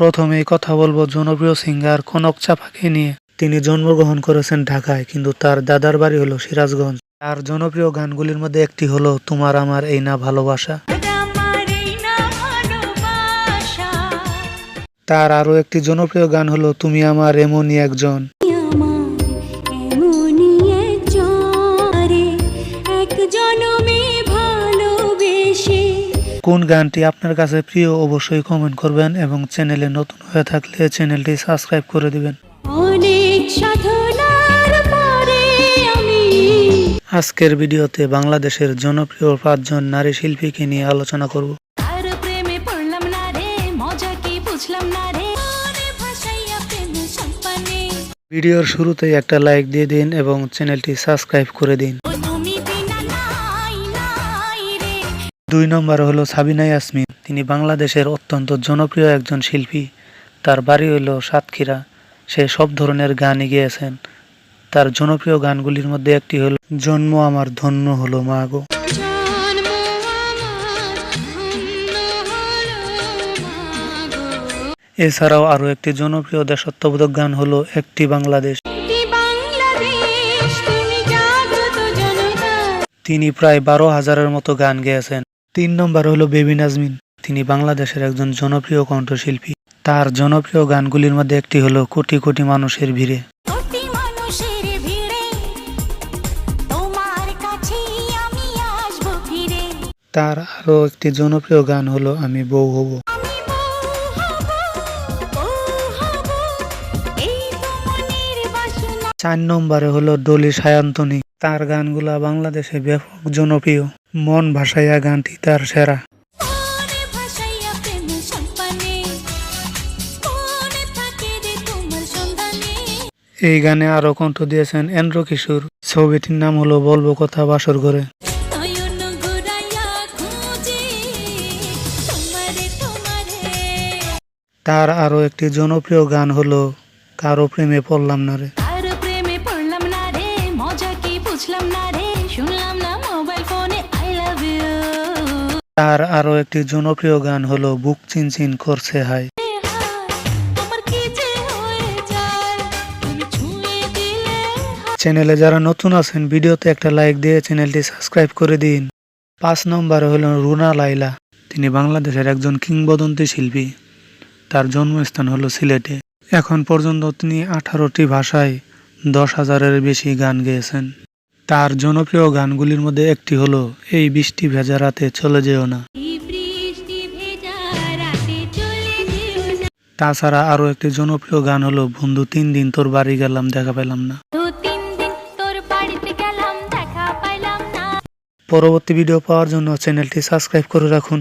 প্রথমেই কথা বলব জনপ্রিয় সিঙ্গার কনক চাপাকে নিয়ে। তিনি জন্মগ্রহণ করেছেন ঢাকায় কিন্তু তার দাদার বাড়ি হলো সিরাজগঞ্জ। তার জনপ্রিয় গানগুলির মধ্যে একটি হলো তোমার আমার এই না ভালোবাসা তার আরও একটি জনপ্রিয় গান হলো তুমি আমার এমনই একজন কোন গানটি আপনার কাছে প্রিয় অবশ্যই কমেন্ট করবেন এবং চ্যানেলে নতুন হয়ে থাকলে চ্যানেলটি সাবস্ক্রাইব করে দিবেন। অনেক সাধনার পরে আমি আজকের ভিডিওতে বাংলাদেশের জনপ্রিয় পাঁচজন নারী শিল্পীকে নিয়ে আলোচনা করব। আর প্রেমে পড়লাম না রে মজা কি বুঝলাম না রে? মনে ভাসাইয়া প্রেমে সম্পানে ভিডিওর শুরুতেই একটা লাইক দিয়ে দিন এবং চ্যানেলটি সাবস্ক্রাইব করে দিন। দুই নম্বর হলো সাবিনা ইয়াসমিন। তিনি বাংলাদেশের অত্যন্ত জনপ্রিয় একজন শিল্পী। তার বাড়ি হলো সাতক্ষীরা। সে সব ধরনের গানই গেয়েছেন। তার জনপ্রিয় গানগুলির মধ্যে একটি হলো জন্ম আমার ধন্য হলো মা গো। এছাড়াও আরও একটি জনপ্রিয় দেশত্ববোধক গান হলো একটি বাংলাদেশ। তিনি প্রায় বারো হাজারের মতো গান গেয়েছেন। তিন নম্বর হলো বেবি নাজমিন। তিনি বাংলাদেশের একজন জনপ্রিয় কণ্ঠশিল্পী। তার জনপ্রিয় গানগুলির মধ্যে একটি হলো কোটি কোটি মানুষের ভিড়ে। তার আরও একটি জনপ্রিয় গান হলো আমি বউ হব। চার নম্বরে হলো ডলি সায়ান্তনী। তার গানগুলা বাংলাদেশে ব্যাপক জনপ্রিয়। মন ভাসাইয়া গানটি তার সেরা। এই গানে আরও কণ্ঠ দিয়েছেন এন্দ্র কিশোর। ছবিটির নাম হলো বলব কথা বাসর ঘরে। তার আরও একটি জনপ্রিয় গান হলো কারও প্রেমে পড়লাম না রে। তার আরও একটি জনপ্রিয় গান হলো বুক চিনচিন করছে হয়ে। চ্যানেলে যারা নতুন আছেন, ভিডিওতে একটা লাইক দিয়ে চ্যানেলটি সাবস্ক্রাইব করে দিন। পাঁচ নম্বরে হলো রুনা লাইলা তিনি বাংলাদেশের একজন কিংবদন্তি শিল্পী। তার জন্মস্থান হলো সিলেটে। এখন পর্যন্ত তিনি আঠারোটি ভাষায় দশ হাজারের বেশি গান গেয়েছেন। তার জনপ্রিয় গানগুলির মধ্যে একটি হলো এই বৃষ্টি ভেজা রাতে চলে যেও না। তাছাড়া আরও একটি জনপ্রিয় গান হলো বন্ধু তিন দিন তোর বাড়ি গেলাম দেখা পেলাম না। পরবর্তী ভিডিও পাওয়ার জন্য চ্যানেলটি সাবস্ক্রাইব করে রাখুন।